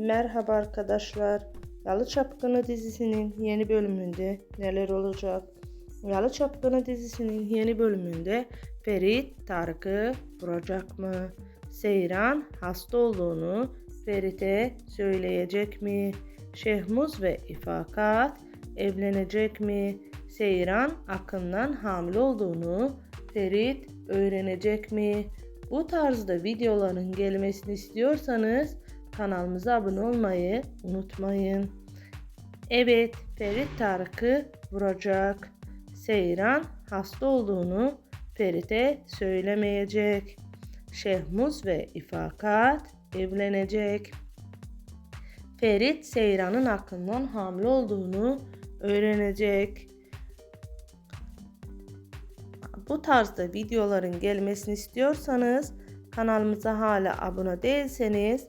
Merhaba arkadaşlar. Yalı Çapkını dizisinin yeni bölümünde neler olacak? Yalı Çapkını dizisinin yeni bölümünde Ferit Tarık'ı vuracak mı? Seyran hasta olduğunu Ferit'e söyleyecek mi? Şehmuz ve İfakat evlenecek mi? Seyran Akın'dan hamile olduğunu Ferit öğrenecek mi? Bu tarzda videoların gelmesini istiyorsanız kanalımıza abone olmayı unutmayın. Evet, Ferit Tarık'ı vuracak. Seyran hasta olduğunu Ferit'e söylemeyecek. Şehmuz ve İfakat evlenecek. Ferit Seyran'ın hakkından hamile olduğunu öğrenecek. Bu tarzda videoların gelmesini istiyorsanız kanalımıza hala abone değilseniz